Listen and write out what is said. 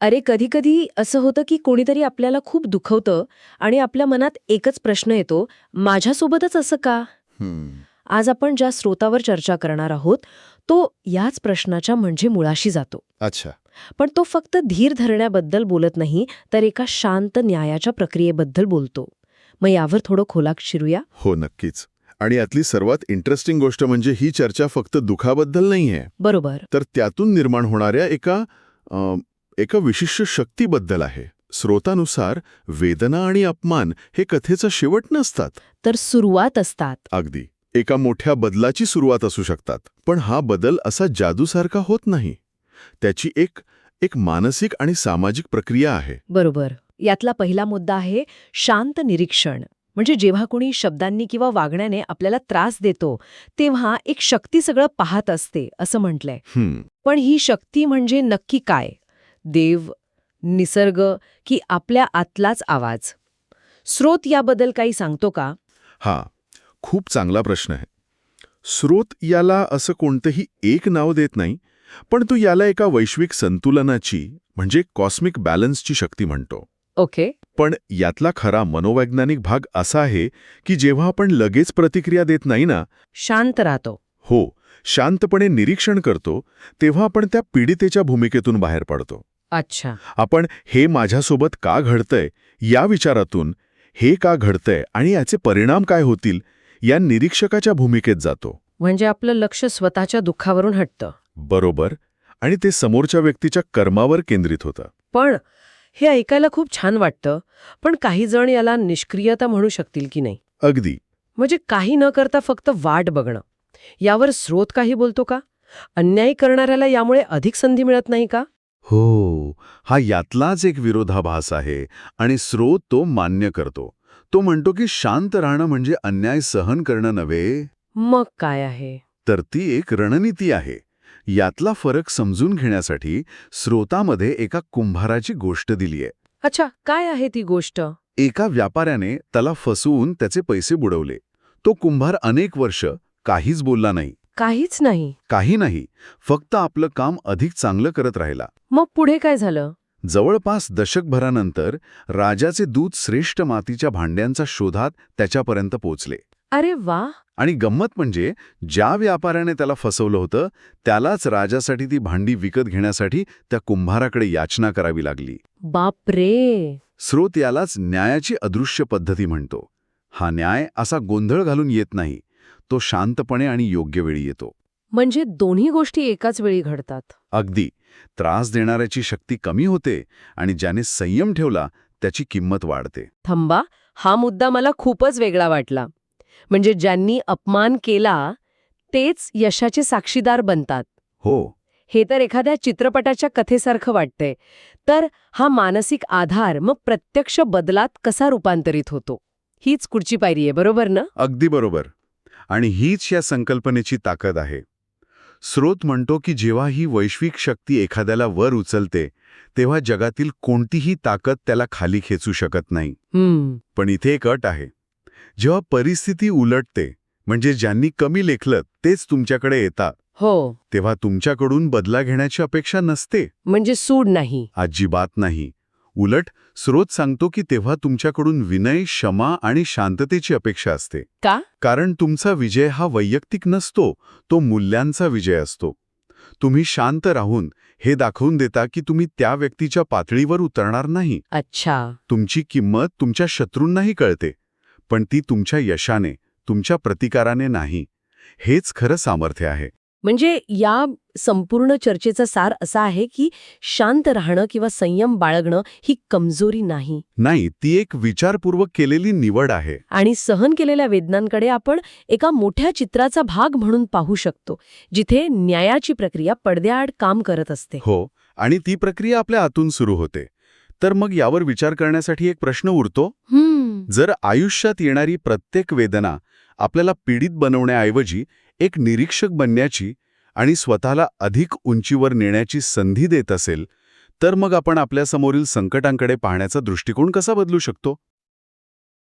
अरे कधी कधी असं होतं की कोणीतरी आपल्याला खूप दुखवतं आणि आपल्या मनात एकच प्रश्न येतो माझ्यासोबतच असं का? आज आपण ज्या स्रोतावर चर्चा करणार आहोत तो याच प्रश्नाच्या म्हणजे मुळाशी जातो. अच्छा. पण तो फक्त धीर धरण्याबद्दल बोलत नाही तर एका शांत न्यायाच्या प्रक्रियेबद्दल बोलतो. मग यावर थोडं खोलात शिरूया? हो नक्कीच. आणि यातली सर्वात इंटरेस्टिंग गोष्ट म्हणजे ही चर्चा फक्त दुखाबद्दल नाहीये. बरोबर. तर त्यातून निर्माण होणाऱ्या एका एका विशिष्ट शक्तीबद्दल आहे. स्रोतानुसार वेदना आणि अपमान हे कथेचा शेवट नसतात. तर सुरुवात असतात. अगदी. एका मोठ्या बदलाची सुरुवात असू शकतात पण हा बदल असा जादूसारखा होत नाही. त्याची एक एक मानसिक आणि सामाजिक प्रक्रिया आहे. बरोबर. यातला पहिला मुद्दा आहे शांत निरीक्षण. म्हणजे जेव्हा कोणी शब्दांनी किंवा वागण्याने आपल्याला त्रास देतो तेव्हा एक शक्ती सगळं पाहत असते असं म्हटलंय. पण ही शक्ती म्हणजे नक्की काय? देव निसर्ग की आपल्या आतलाच आवाज. स्रोत याबद्दल काही सांगतो का? हा खूप चांगला प्रश्न आहे. स्रोत याला असं कोणतंही एक नाव देत नाही पण तो याला एका वैश्विक संतुलनाची म्हणजे कॉस्मिक बॅलन्सची शक्ती म्हणतो. ओके. पण यातला खरा मनोवैज्ञानिक भाग असा आहे की जेव्हा आपण लगेच प्रतिक्रिया देत नाही ना शांत राहतो. हो शांतपणे निरीक्षण करतो तेव्हा आपण त्या पीडितेच्या भूमिकेतून बाहेर पडतो. अच्छा. आपण हे माझ्यासोबत का घडतंय या विचारातून हे का घडतंय आणि याचे परिणाम काय होतील या निरीक्षकाच्या भूमिकेत जातो. म्हणजे आपलं लक्ष स्वतःच्या दुःखावरून हटतं. बरोबर. आणि ते समोरच्या व्यक्तीच्या कर्मावर केंद्रित होतं. पण हे ऐकायला खूप छान वाटतं पण काही जण याला निष्क्रियता म्हणू शकतील की नाही? अगदी. म्हणजे काही न करता फक्त वाट बघणं. यावर स्रोत काही बोलतो का? अन्याय करणाऱ्याला यामुळे अधिक संधी मिळत नाही का? हो हा यातलाच एक विरोधाभास आहे आणि स्रोत तो मान्य करतो. तो म्हणतो की शांत राहणं म्हणजे अन्याय सहन करणं नव्हे. मग काय आहे? तर ती एक रणनीती आहे. यातला फरक समजून घेण्यासाठी स्रोतामध्ये एका कुंभाराची गोष्ट दिलीय. अच्छा काय आहे ती गोष्ट? एका व्यापाऱ्याने त्याला फसवून त्याचे पैसे बुडवले. तो कुंभार अनेक वर्ष काहीच बोलला नाही. काहीच नाही. काही नाही. फक्त आपलं काम अधिक चांगलं करत राहिला. मग पुढे काय झालं? जवळपास दशकभरानंतर राजाचे दूत श्रेष्ठ मातीच्या भांड्यांचा शोधात त्याच्यापर्यंत पोचले अरे वा! आणि गंमत म्हणजे ज्या व्यापाऱ्याने त्याला फसवलं होतं त्यालाच राजासाठी ती भांडी विकत घेण्यासाठी त्या कुंभाराकडे याचना करावी लागली. बापरे! स्रोत यालाच न्यायाची अदृश्य पद्धती म्हणतो. हा न्याय असा गोंधळ घालून येत नाही. तो शांतपणे आणि योग्य वेळी येतो. म्हणजे दोन्ही गोष्टी एकाच वेळी घडतात. अगदी. त्रास देणाऱ्याची शक्ती कमी होते आणि ज्याने संयम ठेवला त्याची किंमत वाढते. थंबा हा मुद्दा मला खूपच वेगळा वाटला. म्हणजे ज्यांनी अपमान केला तेच यशाचे साक्षीदार बनतात. हो. हे तर एखाद्या चित्रपटाच्या कथेसारखं वाटतंय तर हा मानसिक आधार मग प्रत्यक्ष बदलात कसा रूपांतरित होतो? हीच पुढची पायरी आहे बरोबर ना? अगदी बरोबर. आणि हीच या संकल्पनेची ताकद आहे. स्रोत म्हणतो की जेव्हा ही वैश्विक शक्ती एखाद्याला वर उचलते तेव्हा जगातील कोणतीही ताकद त्याला खाली खेचू शकत नाही. पण इथे एक अट आहे. जेव्हा परिस्थिती उलटते म्हणजे ज्यांनी कमी लेखलं तेच तुमच्याकडे येतात. हो. तेव्हा तुमच्याकडून बदला घेण्याची अपेक्षा नसते. म्हणजे सूड नाही. अजिबात नाही. उलट स्रोत सांगतो की तेव्हा तुमच्याकडून विनय क्षमा आणि शांततेची अपेक्षा असते. का? कारण तुमचा विजय हा वैयक्तिक नसतो तो मूल्यांचा विजय असतो. तुम्ही शांत राहून हे दाखवून देता की तुम्ही त्या व्यक्तीच्या पातळीवर उतरणार नाही. अच्छा. तुमची किंमत तुमच्या शत्रूंनाही कळते पण ती तुमच्या यशाने तुमच्या प्रतिकाराने नाही. हेच खरं सामर्थ्य आहे. म्हणजे या संपूर्ण चर्चेचा सार असा आहे की शांत राहणं किंवा संयम बाळगणं ही कमजोरी नाही. नाही ती एक विचारपूर्वक केलेली निवड आहे. आणि सहन केलेल्या वेदनांकडे आपण एका मोठ्या चित्राचा भाग म्हणून पाहू शकतो जिथे न्यायाची प्रक्रिया पडद्याआड काम करत असते. हो आणि ती प्रक्रिया आपल्या आतून सुरू होते. तर मग यावर विचार करण्यासाठी एक प्रश्न उरतो? हम्म. जर आयुष्यात येणारी प्रत्येक वेदना आपल्याला पीडित बनवण्याऐवजी एक निरीक्षक बनण्याची आणि स्वतःला अधिक उंचीवर नेण्याची संधी देत असेल तर मग आपण आपल्यासमोरील संकटांकडे पाहण्याचा दृष्टिकोन कसा बदलू शकतो?